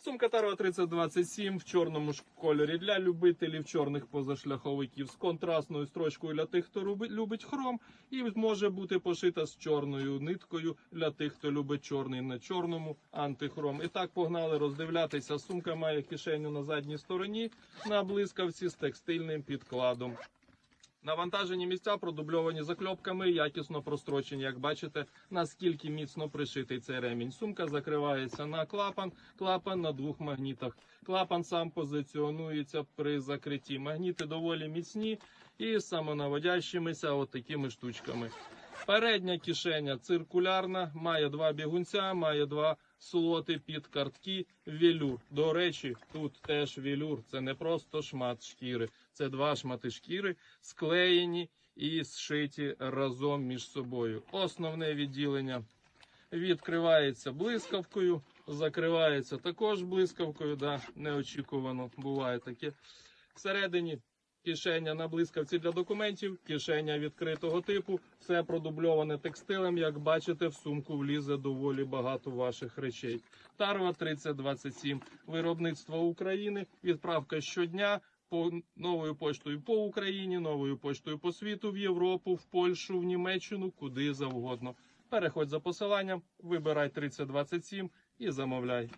Сумка Тарва 3027 в чорному ж кольорі для любителів чорних позашляховиків з контрастною строчкою для тих, хто люби- любить хром, і може бути пошита з чорною ниткою для тих, хто любить чорний на чорному антихром. І так погнали роздивлятися. Сумка має кишеню на задній стороні на блискавці з текстильним підкладом. Навантажені місця продубльовані закльопками, якісно прострочені. Як бачите, наскільки міцно пришитий цей ремінь. Сумка закривається на клапан, клапан на двох магнітах. Клапан сам позиціонується при закритті. Магніти доволі міцні і самонаводящимися от такими штучками. Передня кишеня циркулярна, має два бігунця, має два слоти під картки. Велюр. До речі, тут теж велюр. Це не просто шмат шкіри, це два шмати шкіри, склеєні і зшиті разом між собою. Основне відділення відкривається блискавкою, закривається також блискавкою. Да, неочікувано буває таке. Всередині кишеня на блискавці для документів, кишеня відкритого типу, все продубльоване текстилем. Як бачите, в сумку влізе доволі багато ваших речей. Тарва 3027, виробництво України, відправка щодня. По новою поштою по Україні, новою поштою по світу, в Європу, в Польщу, в Німеччину, куди завгодно. Переходь за посиланням, вибирай 3027 і замовляй.